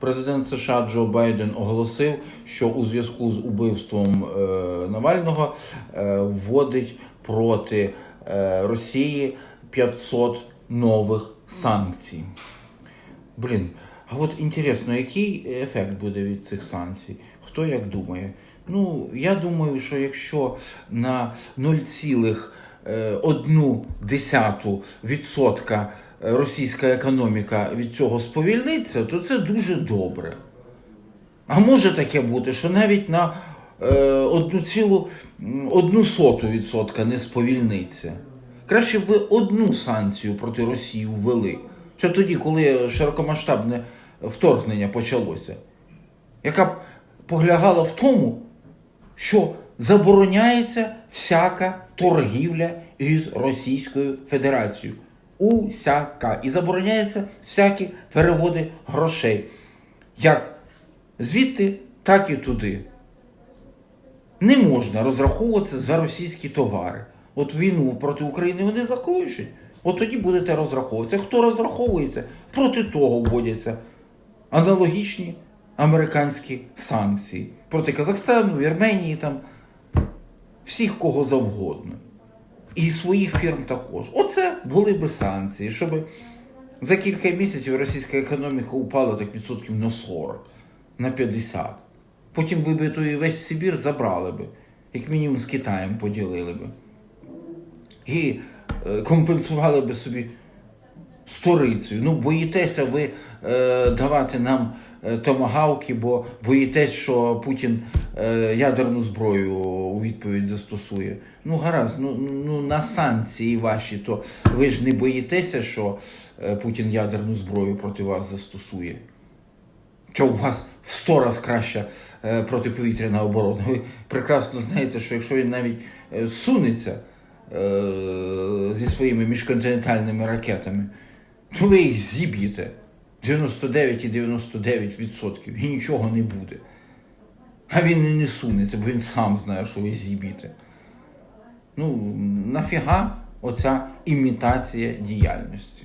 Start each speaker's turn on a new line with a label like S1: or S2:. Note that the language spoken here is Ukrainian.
S1: Президент США Джо Байден оголосив, що у зв'язку з убивством е, Навального е, вводить проти е, Росії 500 нових санкцій. Блін, а от інтересно, який ефект буде від цих санкцій? Хто як думає? Ну, я думаю, що якщо на 0,1% російська економіка від цього сповільниться, то це дуже добре. А може таке бути, що навіть на е, 1,1% не сповільниться. Краще б ви одну санкцію проти Росії ввели. Ще тоді, коли широкомасштабне вторгнення почалося, яка б поглягала в тому, що забороняється всяка торгівля із Російською Федерацією. Усяка. І забороняються всякі переводи грошей. Як звідти, так і туди. Не можна розраховуватися за російські товари. От війну проти України вони закінчать. От тоді будете розраховуватися. Хто розраховується, проти того вводяться аналогічні американські санкції проти Казахстану, Вірменії, там всіх кого завгодно. І своїх фірм також. Оце були би санкції, щоб за кілька місяців російська економіка упала так відсотків на 40, на 50. Потім ви би той весь Сибір забрали би, як мінімум з Китаєм поділили би. І е, компенсували би собі сторицею. Ну, боїтеся ви е, давати нам е, томагавки, бо боїтесь, що Путін е, ядерну зброю у відповідь застосує. Ну, гаразд, ну, ну на санкції ваші, то ви ж не боїтеся, що е, Путін ядерну зброю проти вас застосує. Що у вас в сто раз краща е, протиповітряна оборона. Ви прекрасно знаєте, що якщо він навіть е, сунеться е, зі своїми міжконтинентальними ракетами, то ви їх зіб'єте 99,99% і нічого не буде. А він і не сунеться, бо він сам знає, що ви зіб'єте. Ну, нафіга оця імітація діяльності?